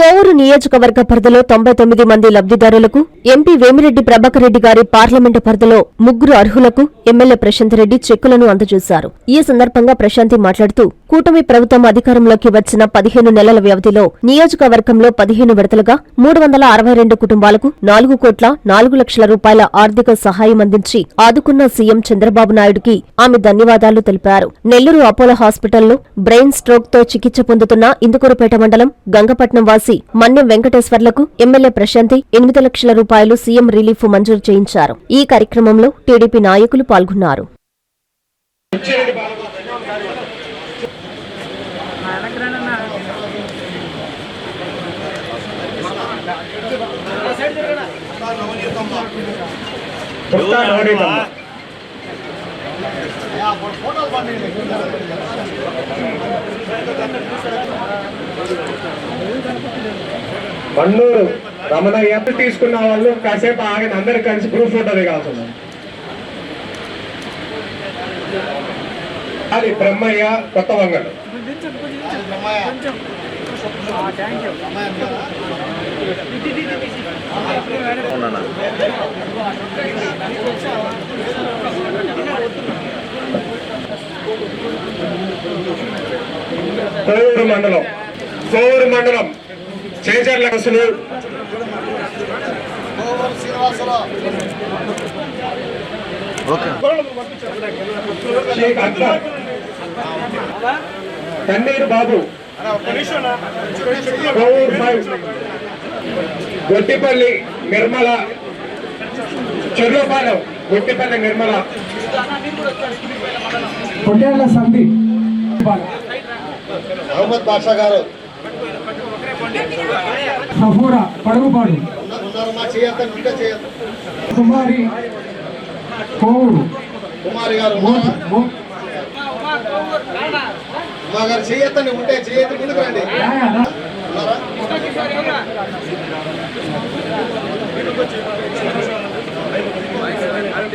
కోవూరు నియోజకవర్గ పరిధిలో తొంభై తొమ్మిది మంది లబ్ధిదారులకు ఎంపీ వేమిరెడ్డి ప్రభాకర్ రెడ్డి గారి పార్లమెంటు పరిధిలో ముగ్గురు అర్హులకు ఎమ్మెల్యే ప్రశాంత్ రెడ్డి చెక్కులను అందజేశారు. ఈ సందర్భంగా ప్రశాంతి మాట్లాడుతూ కూటమి ప్రభుత్వం అధికారంలోకి వచ్చిన పదిహేను నెలల వ్యవధిలో నియోజకవర్గంలో పదిహేను విడతలుగా మూడు వందల అరవై రెండు కుటుంబాలకు నాలుగు కోట్ల నాలుగు లక్షల రూపాయల ఆర్థిక సహాయం అందించి ఆదుకున్న సీఎం చంద్రబాబు నాయుడుకి ఆమె ధన్యవాదాలు తెలిపారు. నెల్లూరు అపోలో హాస్పిటల్లో బ్రెయిన్ స్ట్రోక్తో చికిత్స పొందుతున్న ఇందుకూరుపేట మండలం గంగపట్నం వాసి మన్యం వెంకటేశ్వర్లకు ఎమ్మెల్యే ప్రశాంతి ఎనిమిది లక్షల రూపాయలు సీఎం రిలీఫ్ మంజూరు చేయించారు. ఈ కార్యక్రమంలో టీడీపీ నాయకులు పాల్గొన్నారు. పుస్తక నవనీతమ్మ మన్నూరు రమణయ్య తీసుకున్న వాళ్ళు కాసేపు ఆగిన అందరు కలిసి ప్రూఫ్ ఉంటుంది కావాల్సింది అది బ్రహ్మయ్య కొత్త వంగడు. కోవూరు మండలం. కోవూరు మండలం. చేచర్ల బస్సులు షేక్ అక్బర్ తన్నీరు బాబు. గొట్టిపల్లి నిర్మల. చెర్లపాలెం గొట్టిపల్లి నిర్మల. పొట్టేళ్ళ సంధి. మహమ్మద్ బాషా గారు. సఫూరా పడుగుపాడు కుమారి కోవుడు కుమారి గారు మో- గారు చేయత్తని ఉంటే చేయత్త ముందుకు రండి. రాయాలా? ఉన్నారా?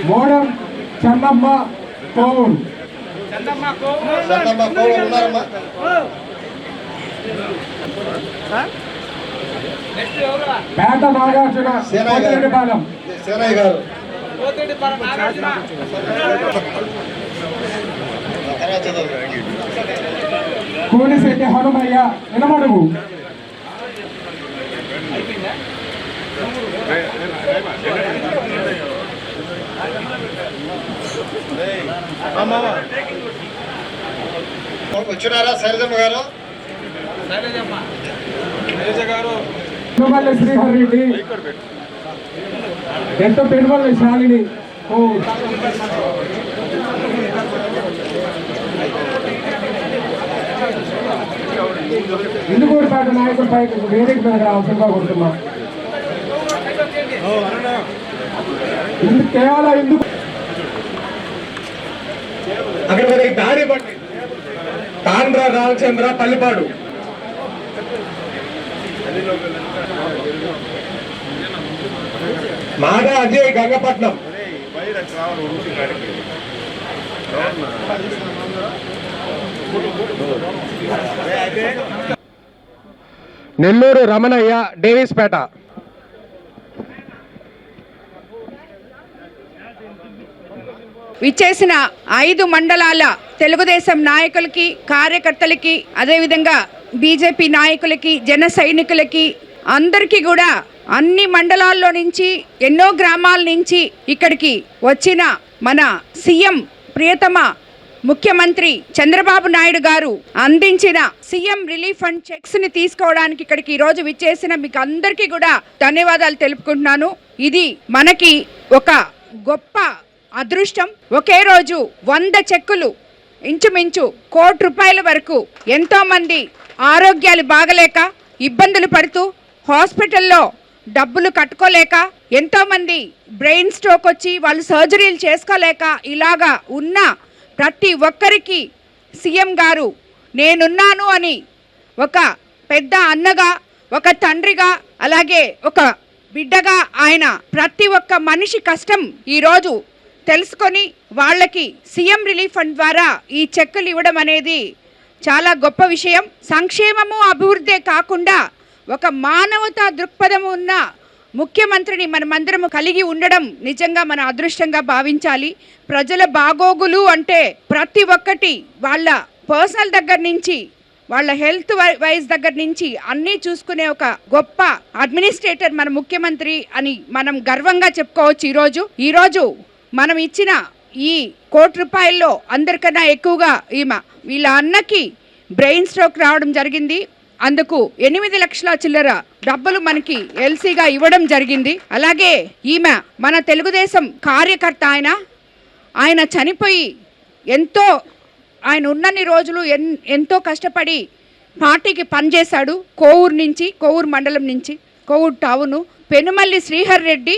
మోడం చందమ్మ కోవుడు చందమ్మ కోవూరు ఉన్నారమ్మా. పేట నాగార్జున. కోటిరెడ్డిపాలెం సేనయ్య గారు. కోడిశెట్టి హనుమయ్య నిలమడుగు వచ్చినారా శైలజమ్మ గారు? పెనుమల్లి శ్రీహర్ రెడ్డి ఎంత పెనుమల్ల శాలిని? కోవుడు ఇందుకూరుపేట నాయకుల పైకి వేదిక మీద అవసరంగా కోరుతున్నా. కేవలం ఇందుకు అక్కడ మనకి దారి పట్టి తాండ్ర రామచంద్ర పల్లిపాడు. మాదా అజయ్ గంగపట్నం. నెల్లూరు రమణయ్య డేవిస్పేట. విచ్చేసిన ఐదు మండలాల తెలుగుదేశం నాయకులకి కార్యకర్తలకి అదేవిధంగా బీజేపీ నాయకులకి జన సైనికులకి అందరికీ కూడా అన్ని మండలాల్లో నుంచి ఎన్నో గ్రామాల నుంచి ఇక్కడికి వచ్చిన మన సీఎం ప్రియతమ ముఖ్యమంత్రి చంద్రబాబు నాయుడు గారు అందించిన సీఎం రిలీఫ్ ఫండ్ చెక్స్ని తీసుకోవడానికి ఇక్కడికి ఈ రోజు విచ్చేసిన మీకు అందరికీ కూడా ధన్యవాదాలు తెలుపుకుంటున్నాను. ఇది మనకి ఒక గొప్ప అదృష్టం. ఒకే రోజు వంద చెక్కులు ఇంచుమించు కోటి రూపాయల వరకు ఎంతోమంది ఆరోగ్యాలు బాగలేక ఇబ్బందులు పడుతూ హాస్పిటల్లో డబ్బులు కట్టుకోలేక ఎంతోమంది బ్రెయిన్ స్ట్రోక్ వచ్చి వాళ్ళు సర్జరీలు చేసుకోలేక ఇలాగా ఉన్న ప్రతి ఒక్కరికి సీఎం గారు నేనున్నాను అని ఒక పెద్ద అన్నగా ఒక తండ్రిగా అలాగే ఒక బిడ్డగా ఆయన ప్రతి ఒక్క మనిషి కష్టం ఈరోజు తెలుసుకొని వాళ్ళకి సీఎం రిలీఫ్ ఫండ్ ద్వారా ఈ చెక్కులు ఇవ్వడం అనేది చాలా గొప్ప విషయం. సంక్షేమము అభివృద్ధే కాకుండా ఒక మానవతా దృక్పథము ఉన్న ముఖ్యమంత్రిని మనమందరము కలిగి ఉండడం నిజంగా మన అదృష్టంగా భావించాలి. ప్రజల బాగోగులు అంటే ప్రతి ఒక్కటి వాళ్ళ పర్సనల్ దగ్గర నుంచి వాళ్ళ హెల్త్ వై- వైజ్ దగ్గర నుంచి అన్నీ చూసుకునే ఒక గొప్ప అడ్మినిస్ట్రేటర్ మన ముఖ్యమంత్రి అని మనం గర్వంగా చెప్పుకోవచ్చు ఈరోజు. ఈరోజు మనం ఇచ్చిన ఈ కోటి రూపాయల్లో అందరికన్నా ఎక్కువగా ఈమె వీళ్ళ అన్నకి బ్రెయిన్ స్ట్రోక్ రావడం జరిగింది. అందుకు ఎనిమిది లక్షల చిల్లర డబ్బులు మనకి ఎల్సీగా ఇవ్వడం జరిగింది. అలాగే ఈమె మన తెలుగుదేశం కార్యకర్త ఆయన. ఆయన చనిపోయి ఎంతో ఆయన ఉన్నన్ని రోజులు ఎన్ ఎంతో కష్టపడి పార్టీకి పనిచేశాడు. కోవూరు నుంచి కోవూరు మండలం నుంచి కోవూరు టౌను పెనుమల్లి శ్రీహర్ రెడ్డి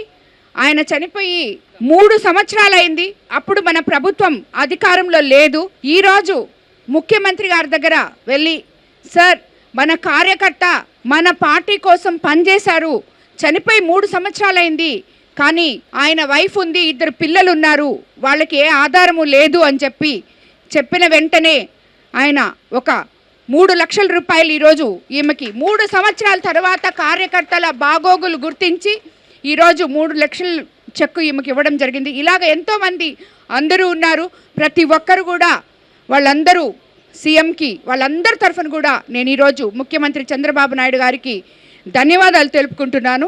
ఆయన చనిపోయి మూడు సంవత్సరాలైంది. అప్పుడు మన ప్రభుత్వం అధికారంలో లేదు. ఈరోజు ముఖ్యమంత్రి గారి దగ్గర వెళ్ళి సార్ మన కార్యకర్త మన పార్టీ కోసం పనిచేశారు. చనిపోయి మూడు సంవత్సరాలైంది. కానీ ఆయన వైఫ్ ఉంది ఇద్దరు పిల్లలు ఉన్నారు వాళ్ళకి ఏ ఆధారము లేదు అని చెప్పి చెప్పిన వెంటనే ఆయన ఒక మూడు లక్షల రూపాయలు ఈరోజు ఈమెకి. మూడు సంవత్సరాల తర్వాత కార్యకర్తల బాగోగులు గుర్తించి ఈరోజు మూడు లక్షలు చెక్కు ఈమెకి ఇవ్వడం జరిగింది. ఇలాగ ఎంతోమంది అందరూ ఉన్నారు. ప్రతి ఒక్కరు కూడా వాళ్ళందరూ సీఎంకి వాళ్ళందరి తరఫున కూడా నేను ఈరోజు ముఖ్యమంత్రి చంద్రబాబు నాయుడు గారికి ధన్యవాదాలు తెలుపుకుంటున్నాను.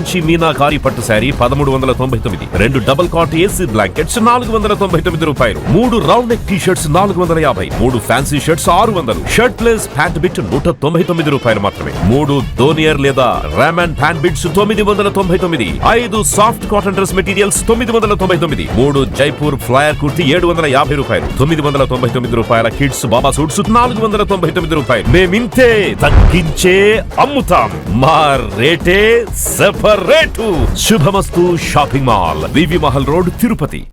కంచి మీనాకారి పట్టు శారీ పదమూడు వందల తొంభై తొమ్మిది. రెండు డబుల్ కాట్ ఏసీ బ్లాంకెట్స్ నాలుగు వందల తొంభై తొమ్మిది రూపాయలు. మూడు రౌండ్ నెక్ టీ షర్ట్స్ నాలుగు వందల యాభై. మూడు ఫ్యాన్సీ షర్ట్స్ ఆరు వందలు. షర్ట్ ప్లేస్ ప్యాంట్ బిట్ నూట తొంభై తొమ్మిది రూపాయలు మాత్రమే. మూడు దోనియర్ లేదా రామన్ ప్యాంట్ బిట్స్ తొమ్మిది వందల తొంభై తొమ్మిది. ఐదు సాఫ్ట్ కాటన్ డ్రెస్ మెటీరియల్స్ తొమ్మిది వందల తొంభై తొమ్మిది. మూడు జైపూర్ ఫ్లయర్ కుర్తి ఏడు వందల యాభై రూపాయలు. తొమ్మిది వందల తొంభై తొమ్మిది రూపాయల కిడ్స్ బాబా సూట్స్ నాలుగు వందల తొంభై తొమ్మిది రూపాయలు. మేమింతే తగ్గించే అమ్ముతాం. మా రేటే separate Shubhamastu shopping mall. VV Mahal road Tirupati.